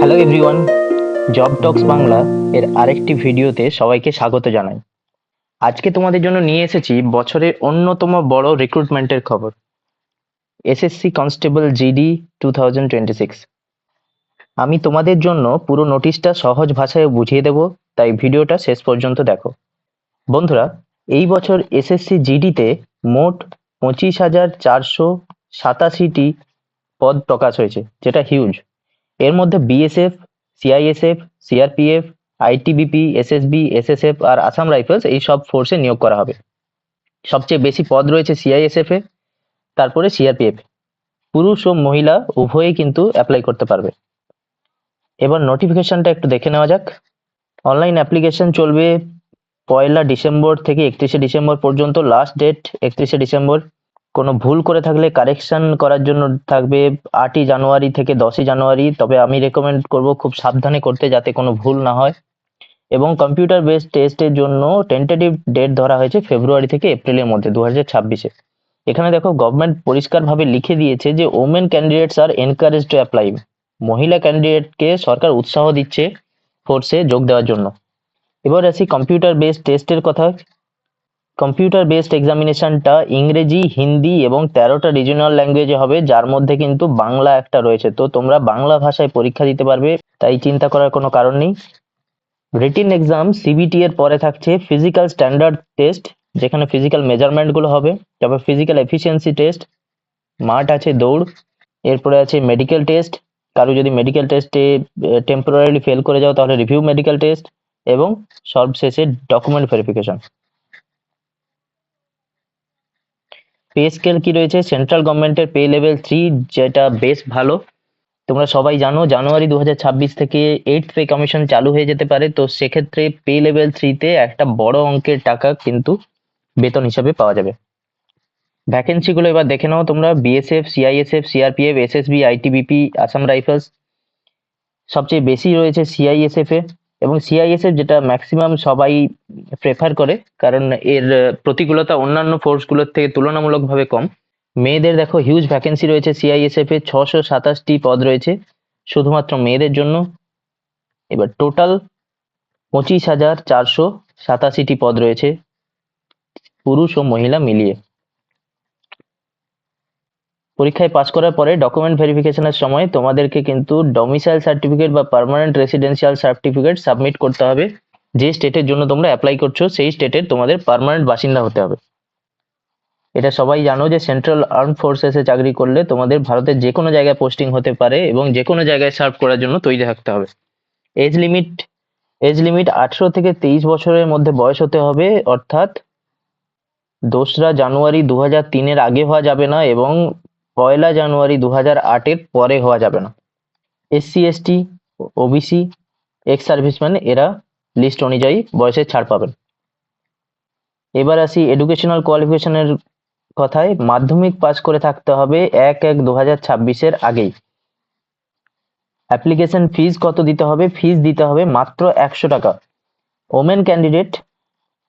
Hello everyone Job Talks Bangla এর আরেকটি ভিডিওতে সবাইকে স্বাগত জানাই। আজকে তোমাদের জন্য নিয়ে এসেছি বছরের অন্যতম বড় রিক্রুটমেন্টের খবর। এসএসসি কনস্টেবল জিডি টু আমি তোমাদের জন্য পুরো নোটিশটা সহজ ভাষায় বুঝিয়ে দেব, তাই ভিডিওটা শেষ পর্যন্ত দেখো। বন্ধুরা, এই বছর এসএসসি জিডিতে মোট পঁচিশ হাজার চারশো সাতাশিটি পদ প্রকাশ হয়েছে, যেটা হিউজ এর মধ্যে BSF CISF CRPF ITBP SSB SSF আর আসাম রাইফেলস এই সব ফোর্সে নিয়োগ করা হবে। সবচেয়ে বেশি পদ রয়েছে সিআইএসএফ এ, তারপরে সিআরপিএফ পুরুষ ও মহিলা উভয়ই কিন্তু অ্যাপ্লাই করতে পারবে। এবার নোটিফিকেশনটা একটু দেখে নেওয়া যাক। অনলাইন অ্যাপ্লিকেশন চলবে পয়লা ডিসেম্বর থেকে একত্রিশে ডিসেম্বর পর্যন্ত লাস্ট ডেট একত্রিশে ডিসেম্বর। কোনো ভুল করে থাকলে কারেকশন করার জন্য থাকবে আটই জানুয়ারি থেকে দশই জানুয়ারি। তবে আমি রেকমেন্ড করব খুব সাবধানে করতে যাতে কোনো ভুল না হয়। এবং কম্পিউটার বেস টেস্টের জন্য টেন্টেটিভ ডেট ধরা হয়েছে ফেব্রুয়ারি থেকে এপ্রিলের মধ্যে দু হাজার ছাব্বিশে। এখানে দেখো গভর্নমেন্ট পরিষ্কারভাবে লিখে দিয়েছে যে women candidates are encourage to apply মহিলা ক্যান্ডিডেটকে সরকার উৎসাহ দিচ্ছে ফোর্সে যোগ দেওয়ার জন্য। এবার আসি কম্পিউটার বেস টেস্টের কথা কম্পিউটার বেসড এক্সামিনেশনটা ইংরেজি, হিন্দি এবং তেরোটা রিজিওনাল ল্যাঙ্গুয়েজে হবে, যার মধ্যে কিন্তু বাংলা একটা রয়েছে। তো তোমরা বাংলা ভাষায় পরীক্ষা দিতে পারবে, তাই চিন্তা করার কোনো কারণ নেই। রিটিন এক্সাম সিবিটি এর পরে থাকছে ফিজিক্যাল স্ট্যান্ডার্ড টেস্ট যেখানে ফিজিক্যাল মেজারমেন্টগুলো হবে, তারপর ফিজিক্যাল এফিসিয়েন্সি টেস্ট মাঠ আছে দৌড়, এরপরে আছে মেডিকেল টেস্ট কারও যদি মেডিকেল টেস্টে টেম্পোরারিলি ফেল করে যাও, তাহলে রিভিউ মেডিকেল টেস্ট এবং সর্বশেষে ডকুমেন্ট ভেরিফিকেশন পে স্কেল কি রয়েছে? সেন্ট্রাল গভর্নমেন্টের পে লেভেল থ্রি যেটা বেশ ভালো। তোমরা সবাই জানো জানুয়ারি দু হাজার ছাব্বিশ থেকে এইট পে কমিশন চালু হয়ে যেতে পারে। তো সেক্ষেত্রে পে লেভেল থ্রিতে একটা বড় অঙ্কের টাকা কিন্তু বেতন হিসাবে পাওয়া যাবে। ভ্যাকেন্সিগুলো এবার দেখে নাও তোমরা। BSF CISF CRPF SSB ITBP Assam Rifles সবচেয়ে বেশি রয়েছে সিআইএসএফ এ। এবং সিআইএসএফ যেটা ম্যাক্সিমাম সবাই প্রেফার করে, কারণ এর প্রতিকূলতা অন্যান্য ফোর্সগুলোর থেকে তুলনামূলকভাবে কম। মেয়েদের দেখো হিউজ ভ্যাকেন্সি রয়েছে সিআইএসএফ এ ছশো সাতাশটি পদ রয়েছে, শুধুমাত্র মেয়েদের জন্য। এবার টোটাল পঁচিশ হাজার চারশো সাতাশিটি পদ রয়েছে, পুরুষ ও মহিলা মিলিয়ে। পরীক্ষায় পাশ করার পরে ডকুমেন্ট ভেরিফিকেশনের সময় তোমাদেরকে কিন্তু ডমিসাইল সার্টিফিকেট বা পার্মানেন্ট রেসিডেন্সিয়াল সার্টিফিকেট সাবমিট করতে হবে। যে স্টেটের জন্য তোমরা অ্যাপ্লাই করছ, সেই স্টেটের তোমাদের পার্মানেন্ট বাসিন্দা হতে হবে। এটা সবাই জানো যে সেন্ট্রাল আর্ম ফোর্সেসে চাকরি করলে তোমাদের ভারতের যে কোনো জায়গায় পোস্টিং হতে পারে এবং যে কোনো জায়গায় সার্ভ করার জন্য তৈরি থাকতে হবে। এজ লিমিট এজ লিমিট আঠেরো থেকে তেইশ বছরের মধ্যে বয়স হতে হবে, অর্থাৎ দোসরা জানুয়ারি দু হাজার তিনের আগে হওয়া যাবে না এবং পয়লা জানুয়ারি দু হাজার আটের পরে হওয়া যাবে না। SC ST OBC ex serviceman এরা লিস্ট অনুযায়ী বয়সের ছাড় পাবেন। এবার আসি এডুকেশনাল কোয়ালিফিকেশনের কথায়। মাধ্যমিক পাস করে থাকতে হবে এক এক দু হাজার ছাব্বিশের আগেই। অ্যাপ্লিকেশন ফিজ কত দিতে হবে? ফিজ দিতে হবে মাত্র একশো টাকা। Women candidate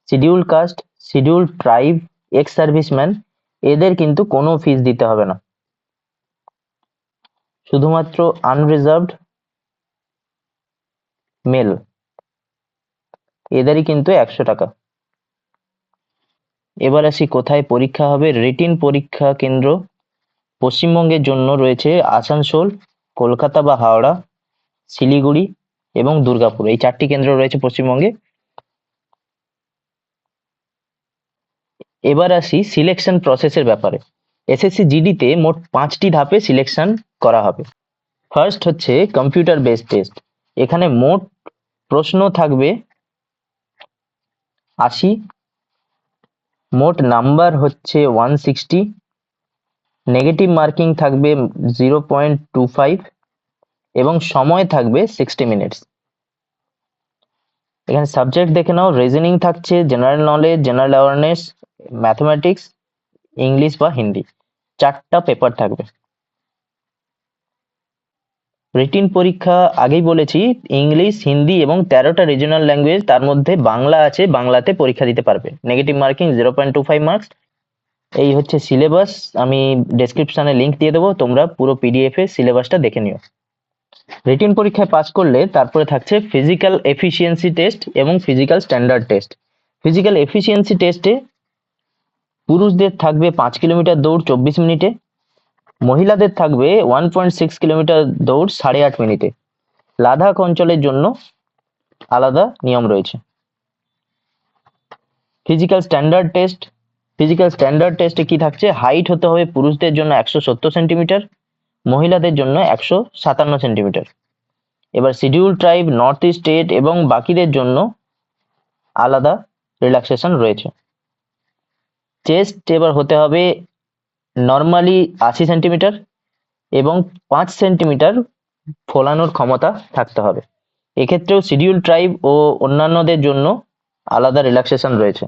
schedule caste schedule tribe ex serviceman এদের কিন্তু কোনো ফিজ দিতে হবে না। শুধুমাত্র আনরিজার্ভড মেল এদেরই কিন্তু একশো টাকা। এবার আসি কোথায় পরীক্ষা হবে? রিটিন পরীক্ষা কেন্দ্র পশ্চিমবঙ্গের জন্য রয়েছে আসানসোল, কলকাতা বা হাওড়া, শিলিগুড়ি এবং দুর্গাপুর। এই চারটি কেন্দ্র রয়েছে পশ্চিমবঙ্গে। এবার আসি সিলেকশন প্রসেসের ব্যাপারে। এসএসসি জিডিতে মোট পাঁচটি ধাপে সিলেকশন করা হবে। ফার্স্ট হচ্ছে কম্পিউটার বেসড টেস্ট এখানে মোট প্রশ্ন থাকবে আশি। মোট নাম্বার হচ্ছে ওয়ান সিক্সটি নেগেটিভ মার্কিং থাকবে জিরো পয়েন্ট টু ফাইভ এবং সময় থাকবে সিক্সটি মিনিটস এখানে সাবজেক্ট দেখে নাও রিজনিং থাকছে general knowledge general awareness mathematics English বা হিন্দি চারটা পেপার থাকবে। রিটিন পরীক্ষা আগেই বলেছি ইংলিশ হিন্দি এবং তেরোটা রিজিওনাল ল্যাঙ্গুয়েজ তার মধ্যে বাংলা আছে, বাংলাতে পরীক্ষা দিতে পারবে। Negative marking zero point two five marks এই হচ্ছে সিলেবাস আমি ডেসক্রিপশনে লিঙ্ক দিয়ে দেবো, তোমরা পুরো পিডিএফ এ সিলেবাসটা দেখে নিও। রিটেন পরীক্ষায় পাস করলে তারপরে থাকছে ফিজিক্যাল এফিসিয়েন্সি টেস্ট এবং physical standard test physical efficiency টেস্টে পুরুষদের থাকবে পাঁচ কিলোমিটার দৌড় চব্বিশ মিনিটে মহিলাদের থাকবে ওয়ান পয়েন্ট সিক্স কিলোমিটার দৌড় সাড়ে আট মিনিটে। লাদাখ অঞ্চলের জন্য আলাদা নিয়ম রয়েছে। Physical standard test physical standard টেস্টে কি থাকছে? হাইট হতে হবে পুরুষদের জন্য একশো সত্তর সেন্টিমিটার মহিলাদের জন্য একশো সাতান্ন সেন্টিমিটার এবার schedule tribe north east state এবং বাকিদের জন্য আলাদা রিল্যাক্সেশন রয়েছে। চেস্ট এবার হতে হবে নর্মালি আশি সেন্টিমিটার এবং পাঁচ সেন্টিমিটার ফোলানোর ক্ষমতা থাকতে হবে। এক্ষেত্রেও শিডিউল ট্রাইব ও অন্যান্যদের জন্য আলাদা রিল্যাক্সেশন রয়েছে।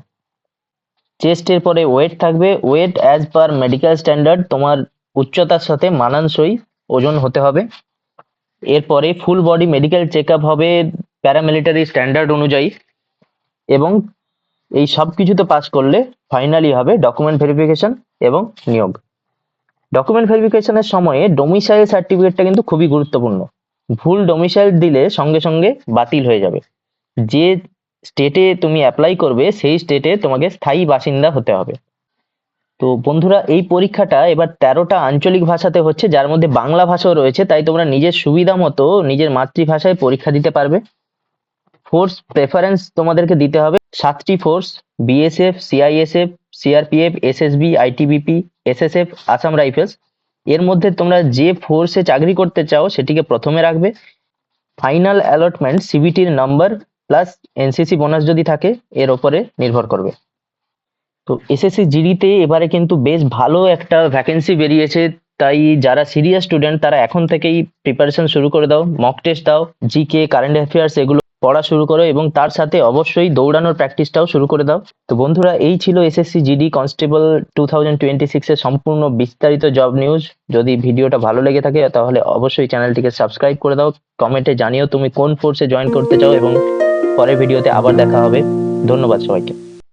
চেস্টের পরে ওয়েট থাকবে। Weight as per medical standard তোমার উচ্চতার সাথে মানানসই ওজন হতে হবে। এরপরে ফুল বডি মেডিকেল চেক হবে। প্যারামিলিটারি স্ট্যান্ডার্ড অনুযায়ী এবং এই সব কিছুতে পাস করলে ফাইনালি হবে ডকুমেন্ট ভেরিফিকেশন এবং নিয়োগ। ডকুমেন্ট ভেরিফিকেশনের সময়ে ডোমিসাইল সার্টিফিকেটটা কিন্তু খুবই গুরুত্বপূর্ণ। ভুল ডোমিসাইল দিলে সঙ্গে সঙ্গে বাতিল হয়ে যাবে। যে স্টেটে তুমি অ্যাপ্লাই করবে, সেই স্টেটে তোমাকে স্থায়ী বাসিন্দা হতে হবে। তো বন্ধুরা, এই পরীক্ষাটা এবার তেরোটা আঞ্চলিক ভাষাতে হচ্ছে, যার মধ্যে বাংলা ভাষাও রয়েছে, তাই তোমরা নিজের সুবিধা মতো নিজের মাতৃভাষায় পরীক্ষা দিতে পারবে। ফোর্স প্রেফারেন্স তোমাদেরকে দিতে হবে। সাতটি force BSF CISF CRPF SSB ITBP SSF Assam Rifles এর মধ্যে তোমরা যে ফোর্সে চাকরি করতে চাও, সেটিকে প্রথমে রাখবে। ফাইনাল অ্যালটমেন্ট সিবিটির নাম্বার প্লাস এনসিসি বোনাস যদি থাকে, এর ওপরে নির্ভর করবে। তো এসএসসি জিডিতে এবারে কিন্তু বেশ ভালো একটা ভ্যাকেন্সি বেরিয়েছে। তাই যারা সিরিয়াস স্টুডেন্ট তারা এখন থেকেই প্রিপারেশন শুরু করে দাও। মক টেস্ট দাও। জিকে কারেন্ট অ্যাফেয়ার্স এগুলো পড়া শুরু করো এবং তার সাথে অবশ্যই দৌড়ানোর প্র্যাকটিসটাও শুরু করে দাও। তো বন্ধুরা, এই ছিল SSC GD constable two thousand twenty সম্পূর্ণ বিস্তারিত জব নিউজ যদি ভিডিওটা ভালো লেগে থাকে, তাহলে অবশ্যই চ্যানেলটিকে সাবস্ক্রাইব করে দাও। কমেন্টে জানিও তুমি কোন ফোর্সে জয়েন করতে চাও এবং পরের ভিডিওতে আবার দেখা হবে। ধন্যবাদ সবাইকে।